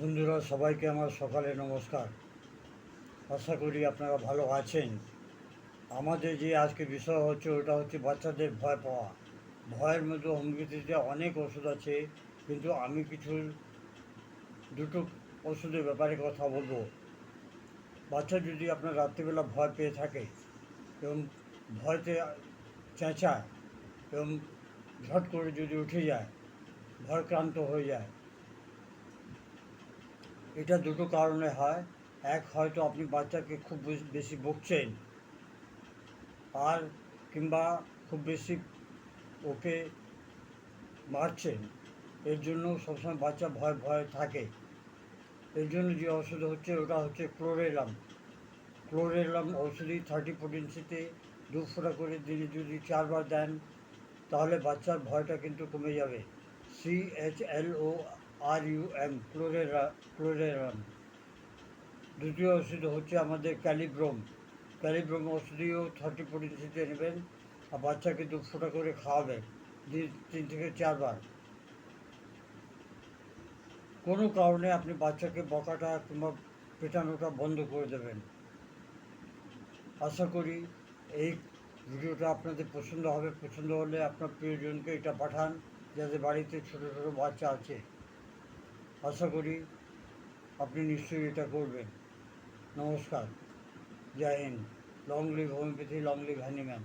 বন্ধুরা, সবাইকে আমার সকালে নমস্কার। আশা করি আপনারা ভালো আছেন। আমাদের যে আজকে বিষয় হচ্ছে, ওটা হচ্ছে বাচ্চাদের ভয় পাওয়া। ভয়ের মধ্যে হোমিওপ্যাথিতে অনেক ওষুধ আছে, কিন্তু আমি কিছু, দুটো ওষুধের ব্যাপারে কথা বলব। বাচ্চা যদি আপনার রাত্রিবেলা ভয় পেয়ে থাকে এবং ভয়তে চেঁচায় এবং ঝট করে যদি উঠে যায়, ভয়ক্রান্ত হয়ে যায় এটা দুটো কারণে হয়। এক হয়তো আপনি বাচ্চাকে খুব বেশ- বকছেন, আর কিংবা খুব বেশি ওকে মারছেন। এর জন্য সবসময় বাচ্চা ভয় ভয় থাকে। এর জন্য যে ওষুধ হচ্ছে, ওটা হচ্ছে ক্লোরেলাম। ক্লোরেলাম ওষুধই থার্টি পোটেন্সিতে দু ফোঁটা করে দিনে যদি চারবার দেন, তাহলে বাচ্চার ভয়টা কিন্তু কমে যাবে। C H L O R U M ক্লোরেরা ক্লোরেরাম দ্বিতীয় ওষুধ হচ্ছে আমাদের ক্যালিব্রোম ক্যালিব্রোম ওষুধইও থার্টি পোটেন্সিতে নেবেন আর বাচ্চাকে দু ফোঁটা করে খাওয়াবেন দিন, তিন থেকে চারবার। কোনো কারণে আপনি বাচ্চাকে বকাটা কিংবা পেটানোটা বন্ধ করে দেবেন। আশা করি এই ভিডিওটা আপনাদের পছন্দ হবে। পছন্দ হলে আপনার প্রিয়জনকে এটা পাঠান যাদের বাড়িতে ছোটো ছোটো বাচ্চা আছে। আশা করি আপনি নিশ্চয়ই এটা করবেন। নমস্কার। জয় Hind. Long live homeopathy long live Hahnemann